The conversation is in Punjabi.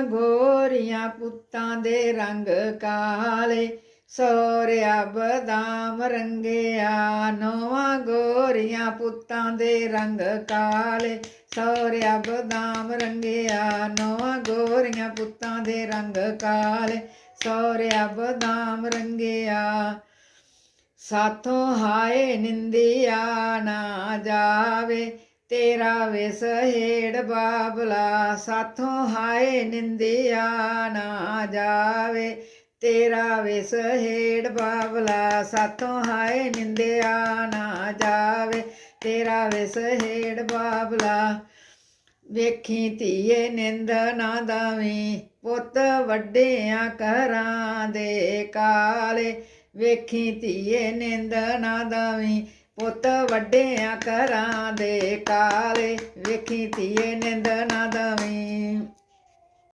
ਨੌਵਾਂ ਗੋਰੀਆਂ ਪੁੱਤਾਂ ਦੇ ਰੰਗ ਕਾਲੇ ਸੋਰਿਆ ਬਦਾਮ ਰੰਗਿਆ, ਨੌਵਾਂ ਗੋਰੀਆਂ ਪੁੱਤਾਂ ਦੇ ਰੰਗ ਕਾਲੇ ਸੋਰਿਆ ਬਦਾਮ ਰੰਗਿਆ, ਨੌਵਾਂ ਗੋਰੀਆਂ ਪੁੱਤਾਂ ਦੇ ਰੰਗ ਕਾਲੇ ਸੋਰਿਆ ਬਦਾਮ ਰੰਗਿਆ। ਸਾਥੋਂ ਹਾਏ ਨਿੰਦਿਆ ਨਾ ਜਾਵੇ ਤੇਰਾ ਵਿਸ ਹੇੜ ਬਾਬਲਾ, ਸਾਥੋਂ ਹਾਏ ਨਿੰਦਿਆ ਨਾ ਜਾਵੇ। ਤੇਰਾ ਵਿਸ ਹੇੜ ਬਾਬਲਾ, ਸਾਥੋਂ ਹਾਏ ਨਿੰਦਿਆ ਨਾ ਜਾਵੇ। ਤੇਰਾ ਵਿਸ ਹੇੜ ਬਾਬਲਾ, ਵੇਖੀ ਧੀਏ ਨਿੰਦ ਨਾ ਦਾਵੀਂ। ਪੁੱਤ ਵੱਡਿਆਂ ਘਰਾਂ ਦੇ ਕਾਲੇ, ਵੇਖੀ ਧੀਏ ਨਿੰਦ ਨਾ ਦਾਵੀਂ। ਪੁੱਤ ਵੱਡਿਆਂ ਘਰਾਂ ਦੇ ਕਾਲੇ ਵੇਖੀ ਧੀਏ ਨਿੰਦ ਨਾ ਦਾਵੀਂ।